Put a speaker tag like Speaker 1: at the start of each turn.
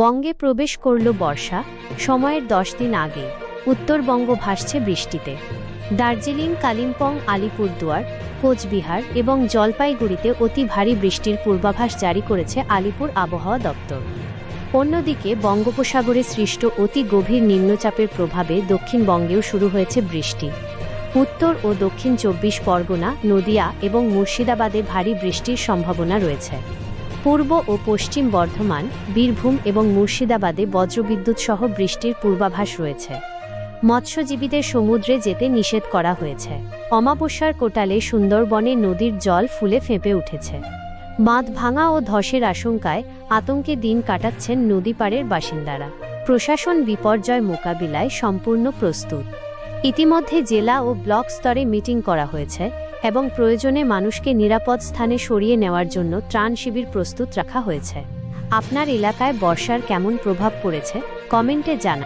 Speaker 1: বঙ্গে প্রবেশ করল বর্ষা, সময়ের দশ দিন আগে। উত্তরবঙ্গ ভাসছে বৃষ্টিতে। দার্জিলিং, কালিম্পং, আলিপুরদুয়ার, কোচবিহার এবং জলপাইগুড়িতে অতি ভারী বৃষ্টির পূর্বাভাস জারি করেছে আলিপুর আবহাওয়া দপ্তর। অন্যদিকে বঙ্গোপসাগরে সৃষ্ট অতি গভীর নিম্নচাপের প্রভাবে দক্ষিণবঙ্গেও শুরু হয়েছে বৃষ্টি। উত্তর ও দক্ষিণ চব্বিশ পরগনা, নদিয়া এবং মুর্শিদাবাদে ভারী বৃষ্টির সম্ভাবনা রয়েছে। পূর্ব ও পশ্চিম বর্ধমান, বীরভূম এবং মুর্শিদাবাদে বজ্রবিদ্যুৎ সহ বৃষ্টির পূর্বাভাস রয়েছে। মৎস্যজীবীদের সমুদ্রে যেতে নিষেধ করা হয়েছে। অমাবস্যার কোটালে সুন্দরবনে নদীর জল ফুলে ফেঁপে উঠেছে। বাঁধ ভাঙা ও ধসের আশঙ্কায় আতঙ্কে দিন কাটাচ্ছেন নদীপাড়ের বাসিন্দারা। প্রশাসন বিপর্যয় মোকাবিলায় সম্পূর্ণ প্রস্তুত। ইতিমধ্যে জেলা ও ব্লক স্তরে মিটিং করা হয়েছে এবং প্রয়োজনে মানুষকে নিরাপদ স্থানে সরিয়ে নেওয়ার জন্য ত্রাণ শিবির প্রস্তুত রাখা হয়েছে। আপনার এলাকায় বর্ষার কেমন প্রভাব পড়েছে? কমেন্টে জানান।